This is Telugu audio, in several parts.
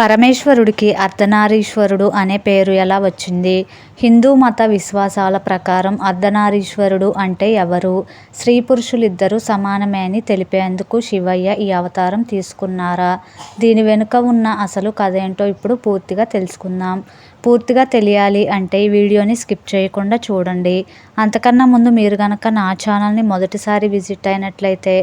పరమేశ్వరుడికి అర్ధనారీశ్వరుడు అనే పేరు ఎలా వచ్చింది? హిందూ మత విశ్వాసాల ప్రకారం అర్ధనారీశ్వరుడు అంటే ఎవరు? స్త్రీ పురుషులిద్దరూ సమానమే అని తెలిపేందుకు శివయ్య ఈ అవతారం తీసుకున్నారా? దీని వెనుక ఉన్న అసలు కథ ఏంటో ఇప్పుడు పూర్తిగా తెలుసుకుందాం. పూర్తిగా తెలియాలి అంటే ఈ వీడియోని స్కిప్ చేయకుండా చూడండి. అంతకన్నా ముందు మీరు కనుక నా ఛానల్ని మొదటిసారి విజిట్ అయినట్లయితే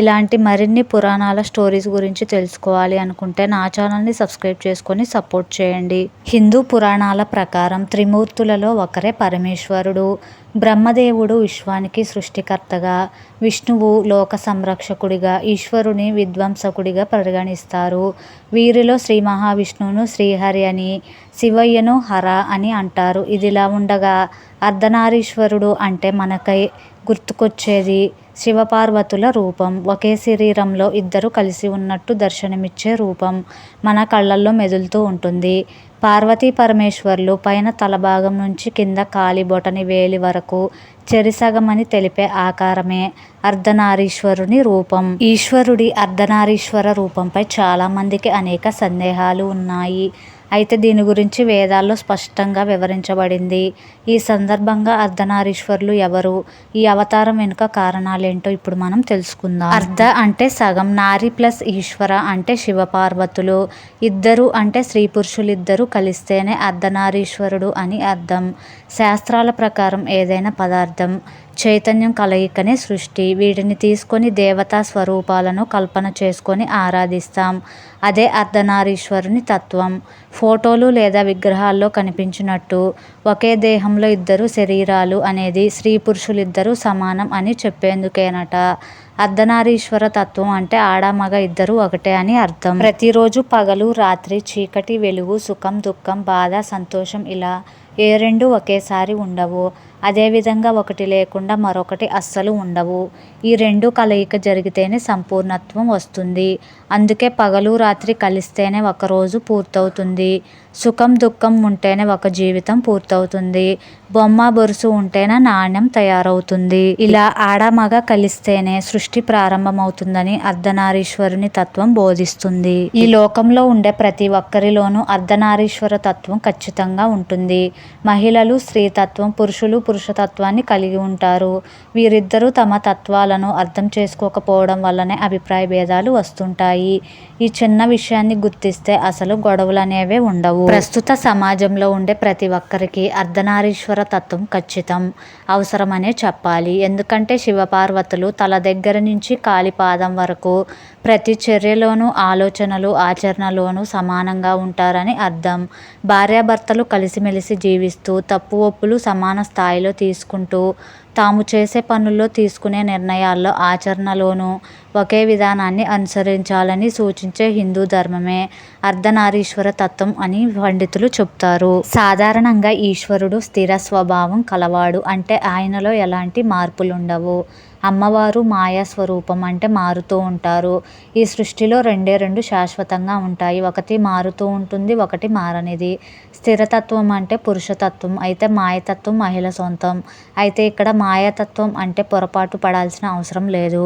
ఇలాంటి మరిన్ని పురాణాల స్టోరీస్ గురించి తెలుసుకోవాలి అనుకుంటే నా ఛానల్ని సబ్స్క్రైబ్ చేసుకొని సపోర్ట్ చేయండి. హిందూ పురాణాల ప్రకారం త్రిమూర్తులలో ఒకరే పరమేశ్వరుడు. బ్రహ్మదేవుడు విశ్వానికి సృష్టికర్తగా. విష్ణువు లోక సంరక్షకుడిగా. ఈశ్వరుని విధ్వంసకుడిగా పరిగణిస్తారు. వీరిలో శ్రీ మహావిష్ణువును శ్రీహరి అని శివయ్యను హర అని అంటారు. ఇదిలా ఉండగా అర్ధనారీశ్వరుడు అంటే మనకై గుర్తుకొచ్చేది శివపార్వతుల రూపం. ఒకే శరీరంలో ఇద్దరు కలిసి ఉన్నట్టు దర్శనమిచ్చే రూపం మన కళ్ళల్లో మెదులుతూ ఉంటుంది. పార్వతీ పరమేశ్వర్లు పైన తలభాగం నుంచి కింద కాలి బొటని వేలి వరకు చెరిసగమని తెలిపే ఆకారమే అర్ధనారీశ్వరుని రూపం. ఈశ్వరుడి అర్ధనారీశ్వర రూపంపై చాలామందికి అనేక సందేహాలు ఉన్నాయి. అయితే దీని గురించి వేదాల్లో స్పష్టంగా వివరించబడింది. ఈ సందర్భంగా అర్ధనారీశ్వరులు ఎవరు? ఈ అవతారం వెనుక కారణాలేంటో ఇప్పుడు మనం తెలుసుకుందాం. అర్ధ అంటే సగం నారి ప్లస్ ఈశ్వర అంటే శివపార్వతులు. ఇద్దరు అంటే స్త్రీ పురుషులిద్దరూ కలిస్తేనే అర్ధనారీశ్వరుడు అని అర్థం. శాస్త్రాల ప్రకారం ఏదైనా పదార్థం. చైతన్యం కలయికనే సృష్టి. వీటిని తీసుకొని దేవతా స్వరూపాలను కల్పన చేసుకొని ఆరాధిస్తాం. అదే అర్ధనారీశ్వరుని తత్వం. ఫోటోలు లేదా విగ్రహాల్లో కనిపించినట్టు. ఒకే దేహంలో ఇద్దరు శరీరాలు అనేది స్త్రీ పురుషులిద్దరూ సమానం అని చెప్పేందుకేనట. అర్ధనారీశ్వర తత్వం అంటే ఆడ మగ ఇద్దరు ఒకటే అని అర్థం. ప్రతిరోజు పగలు రాత్రి చీకటి వెలుగు సుఖం దుఃఖం బాధ సంతోషం ఇలా ఏ రెండు ఒకేసారి ఉండవు. అదేవిధంగా ఒకటి లేకుండా మరొకటి అస్సలు ఉండవు. ఈ రెండు కలయిక జరిగితేనే సంపూర్ణత్వం వస్తుంది. అందుకే పగలు రాత్రి కలిస్తేనే ఒక రోజు పూర్తవుతుంది. సుఖం దుఃఖం ఉంటేనే ఒక జీవితం పూర్తవుతుంది. బొమ్మ బొరుసు ఉంటేనే నాణ్యం తయారవుతుంది. ఇలా ఆడమగ కలిస్తేనే సృష్టి ప్రారంభమవుతుందని అర్ధనారీశ్వరుని తత్వం బోధిస్తుంది. ఈ లోకంలో ఉండే ప్రతి ఒక్కరిలోనూ అర్ధనారీశ్వర తత్వం ఖచ్చితంగా ఉంటుంది. మహిళలు స్త్రీతత్వం పురుషులు పురుషతత్వాన్ని కలిగి ఉంటారు. వీరిద్దరూ తమ తత్వాలను అర్థం చేసుకోకపోవడం వల్లనే అభిప్రాయ భేదాలు వస్తుంటాయి. ఈ చిన్న విషయాన్ని గుర్తిస్తే అసలు గొడవలు అనేవే ఉండవు. ప్రస్తుత సమాజంలో ఉండే ప్రతి ఒక్కరికి అర్ధనారీశ్వర తత్వం ఖచ్చితం. అవసరమనే చెప్పాలి. ఎందుకంటే శివపార్వతులు తల దగ్గర నుంచి కాలిపాదం వరకు ప్రతి చర్యలోనూ ఆలోచనలు ఆచరణలోనూ సమానంగా ఉంటారని అర్థం. భార్యాభర్తలు కలిసిమెలిసి జీవిస్తూ తప్పు ఒప్పులు సమాన స్థాయిలో తీసుకుంటూ తాము చేసే పనుల్లో తీసుకునే నిర్ణయాల్లో ఆచరణలోనూ ఒకే విధానాన్ని అనుసరించాలని సూచించే హిందూ ధర్మమే అర్ధనారీశ్వర తత్వం అని పండితులు చెప్తారు. సాధారణంగా ఈశ్వరుడు స్థిర స్వభావం కలవాడు అంటే ఆయనలో ఎలాంటి మార్పులుండవు. అమ్మవారు మాయా స్వరూపం అంటే మారుతూ ఉంటారు. ఈ సృష్టిలో రెండే రెండు శాశ్వతంగా ఉంటాయి. ఒకటి మారుతూ ఉంటుంది ఒకటి మారనిది. స్థిరతత్వం అంటే పురుషతత్వం అయితే మాయతత్వం మహిళ సొంతం. అయితే ఇక్కడ మాయాతత్వం అంటే పొరపాటు పడాల్సిన అవసరం లేదు.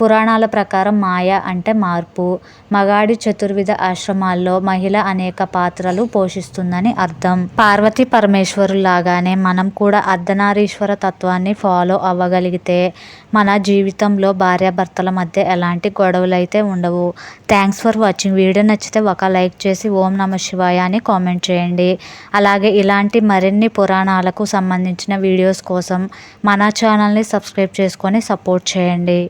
పురాణాల ప్రకారం మాయ అంటే మార్పు. మగాడి చతుర్విధ ఆశ్రమాల్లో మహిళ అనేక పాత్రలు పోషిస్తుందని అర్థం. పార్వతీ పరమేశ్వరులాగానే మనం కూడా అర్ధనారీశ్వర తత్వాన్ని ఫాలో అవ్వగలిగితే మన జీవితంలో భార్యాభర్తల మధ్య ఎలాంటి గొడవలు అయితే ఉండవు. Thanks for watching. వీడియో నచ్చితే ఒక లైక్ చేసి ఓం నమ శివాయ అని కామెంట్ చేయండి. అలాగే ఇలాంటి మరిన్ని పురాణాలకు సంబంధించిన వీడియోస్ కోసం మన ఛానల్ని సబ్స్క్రైబ్ చేసుకొని సపోర్ట్ చేయండి.